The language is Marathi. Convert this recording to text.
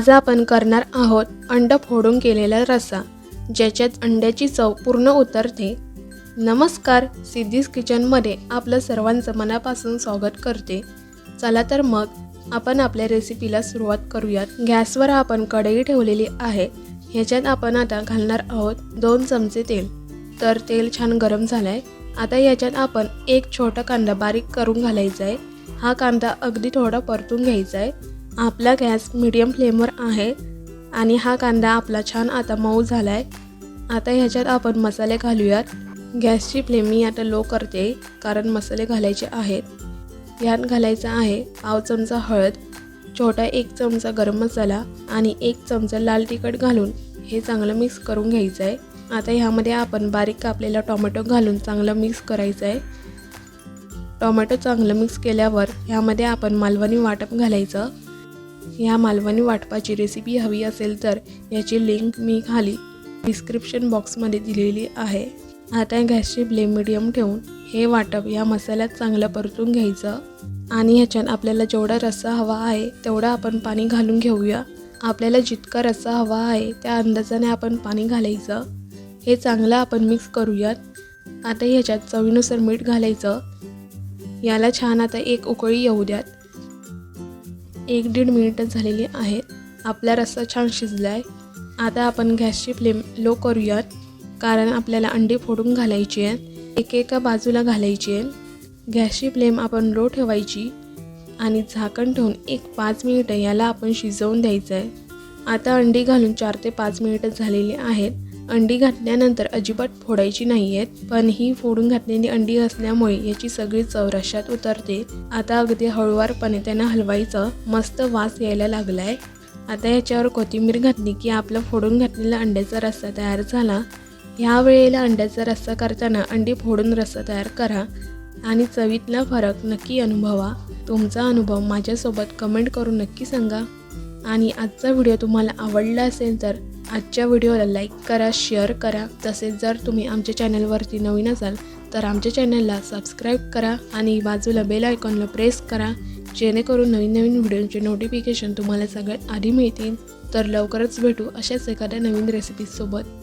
आज आपण करणार आहोत अंड फोडून केलेला रस्सा ज्याच्यात अंड्याची चव पूर्ण उतरते. नमस्कार सिद्धीज किचनमध्ये आपलं सर्वांचं मनापासून स्वागत करते. चला तर मग आपण आपल्या रेसिपीला सुरुवात करूयात. गॅसवर आपण कढई ठेवलेली आहे. ह्याच्यात आपण आता घालणार आहोत दोन चमचे तेल. तर तेल छान गरम झालं आहे आता याच्यात आपण एक छोटा कांदा बारीक करून घालायचा आहे हा कांदा अगदी थोडा परतून घ्यायचा आहे आपला गॅस मीडियम फ्लेमवर आहे आणि हा कांदा आपला छान आता मऊ झाला आहे आता ह्याच्यात आपण मसाले घालूयात. गॅसची फ्लेम मी आता लो करते कारण मसाले घालायचे आहेत. यात घालायचं आहे पाव चमचा हळद छोटा एक चमचा गरम मसाला आणि एक चमचा लाल तिखट घालून हे चांगलं मिक्स करून घ्यायचं आहे आता ह्यामध्ये आपण बारीक कापलेला टोमॅटो घालून चांगलं मिक्स करायचं आहे टोमॅटो चांगलं मिक्स केल्यावर ह्यामध्ये आपण मालवणी वाटप घालायचं. ह्या मालवणी वाटपाची रेसिपी हवी असेल तर याची लिंक मी खाली डिस्क्रिप्शन बॉक्समध्ये दिलेली आहे. आता गॅसची फ्लेम मिडियम ठेवून हे वाटप या मसाल्यात चांगलं परतून घ्यायचं. आणि ह्याच्यात आपल्याला जेवढा रस्सा हवा आहे तेवढा आपण पाणी घालून घेऊया. आपल्याला जितका रस्सा हवा आहे त्या अंदाजाने आपण पाणी घालायचं. हे चांगलं आपण मिक्स करूयात. आता ह्याच्यात चवीनुसार मीठ घालायचं. याला छान आता एक उकळी येऊ द्यात. एक दीड मिनिटं झालेली आहेत आपला रस्सा छान शिजला आहे आता आपण गॅसची फ्लेम लो करूयात. कारण आपल्याला अंडी फोडून घालायची आहेत. एकेका बाजूला घालायची आहे गॅसची फ्लेम आपण लो ठेवायची आणि झाकण ठेवून एक पाच मिनिटं याला आपण शिजवून द्यायचं आहे आता अंडी घालून चार ते पाच मिनिटं झालेली आहेत. अंडी घातल्यानंतर अजिबात फोडायची नाही आहेत पण ही फोडून घातलेली अंडी असल्यामुळे याची सगळी चव रशात उतरते. आता अगदी हळूवारपणे त्यांना हलवायचं मस्त वास यायला लागला आहे आता याच्यावर कोथिंबीर घातली की आपला फोडून घातलेला अंड्याचा रस्सा तयार झाला. ह्या वेळेला अंड्याचा रस्सा करताना अंडी फोडून रस्सा तयार करा आणि चवीतला फरक नक्की अनुभवा. तुमचा अनुभव माझ्यासोबत कमेंट करून नक्की सांगा. आणि आजचा व्हिडिओ तुम्हाला आवडला असेल तर आजच्या व्हिडिओला लाईक करा शेअर करा. तसेच जर तुम्ही आमच्या चॅनलवरती नवीन असाल तर आमच्या चॅनलला सबस्क्राईब करा आणि बाजूला बेल आयकॉनला प्रेस करा. जेणेकरून नवीन नवीन व्हिडिओचे नोटिफिकेशन तुम्हाला सगळ्यात आधी मिळतील. तर लवकरच भेटू अशाच एखाद्या नवीन रेसिपीसोबत